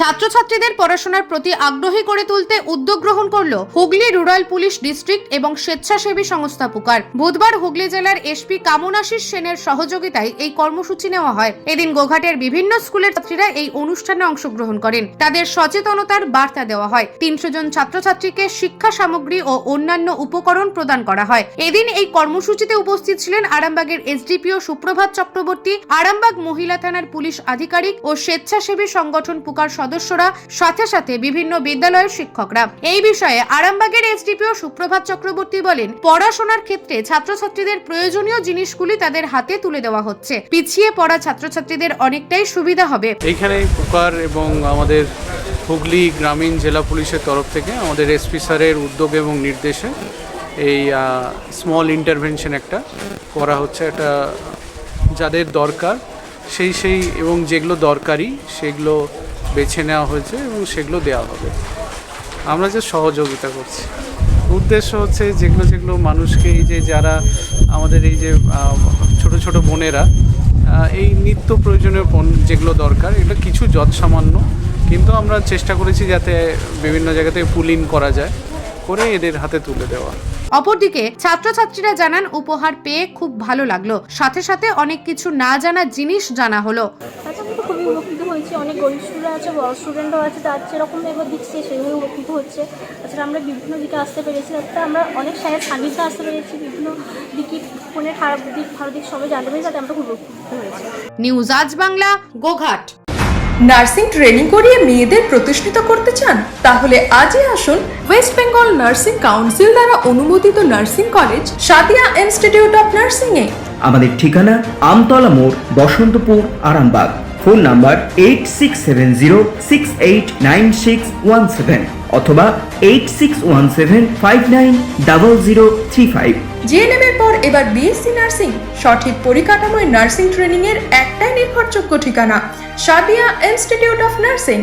ছাত্রছাত্রীদের পড়াশোনার প্রতি আগ্রহী করে তুলতে উদ্যোগ গ্রহণ করল হুগলি রুরাল পুলিশ ডিস্ট্রিক্ট এবং স্বেচ্ছাসেবী সংস্থা পুকার। বুধবার হুগলি জেলার এসপি কামনাশিস সেনের সহযোগিতায় এই কর্মসূচি নেওয়া হয়। এদিন গোঘাটের বিভিন্ন স্কুলের ছাত্রীরা এই অনুষ্ঠানে অংশগ্রহণ করেন। তাদের সচেতনতার বার্তা দেওয়া হয়। তিনশো জন ছাত্রছাত্রীকে শিক্ষা সামগ্রী ও অন্যান্য উপকরণ প্রদান করা হয়। এদিন এই কর্মসূচিতে উপস্থিত ছিলেন আরামবাগের এসডিপিও সুপ্রভাত চক্রবর্তী, আরামবাগ মহিলা থানার পুলিশ আধিকারিক ও স্বেচ্ছাসেবী সংগঠন পুকার সদস্যরা, সাথে সাথে বিভিন্ন বিদ্যালয়ের শিক্ষকরা। এই বিষয়ে আরামবাগের এসডিপিও সুপ্রভাত চক্রবর্তী বলেন, পড়াশোনার ক্ষেত্রে ছাত্রছাত্রীদের প্রয়োজনীয় জিনিসগুলি তাদের হাতে তুলে দেওয়া হচ্ছে। পিছিয়ে পড়া ছাত্রছাত্রীদের অনেকটাই সুবিধা হবে। এইখানে কুকার এবং আমাদের হুগলি গ্রামীণ জেলা পুলিশের তরফ থেকে আমাদের এসপি স্যারের উদ্যোগ এবং নির্দেশে এই স্মল ইন্টারভেনশন একটা করা হচ্ছে। একটা যাদের দরকার, সেই সেই এবং যেগুলো দরকারি, সেগুলো বেছে নেওয়া হয়েছে এবং সেগুলো দেওয়া হবে। আমরা যে সহযোগিতা করছি। উদ্দেশ্য হচ্ছে যেগুলো যেগুলো মানুষকে এই যে যারা আমাদের এই যে ছোট ছোট বোনেরা এই নিত্য প্রয়োজনীয় পণ্য যেগুলো দরকার, এগুলো কিছু যৎ সামান্য কিন্তু আমরা চেষ্টা করেছি যাতে বিভিন্ন জায়গা থেকে পুল করা যায়, করে এদের হাতে তুলে দেওয়া। অপরদিকে ছাত্রছাত্রীরা জানান, উপহার পেয়ে খুব ভালো লাগল। সাথে সাথে অনেক কিছু না জানা জিনিস জানা হলো। হয়েছি অনেক গরিব স্টুডেন্ট আছে বড় স্টুডেন্টও আছে তার যেরকম এবার দিচ্ছে সেভাবে উপকৃত হচ্ছে। তাছাড়া আমরা বিভিন্ন দিকে আসতে পেরেছি তাতে আমরা অনেক সাহেব সান্নিধ্যে আসতে পেরেছি বিভিন্ন দিকে ফোনের খারাপ দিক ভালো দিক সবাই জানতে পেরেছি তাতে আমরা খুব উপকৃত হয়েছি। নিউজ আজ বাংলা গোঘাট। নার্সিং ট্রেনিং করিয়ে মেয়েদের প্রতিষ্ঠিত করতে চান তাহলে আজই আসুন ওয়েস্ট বেঙ্গল নার্সিং কাউন্সিল দ্বারা অনুমোদিত nursing college Sadia institute of nursing এ আমাদের ঠিকানা আমতলা মোড় Basantapur Arambagh. Phone number eight six seven zero six eight nine six one seven অথবা eight six one seven five nine double zero three five. GNM এর পর এবার BSc nursing, সঠিক পরিকাঠামোয় nursing training এর একটাই নির্ভরযোগ্য ঠিকানা সাদিয়া ইনস্টিটিউট অফ নার্সিং।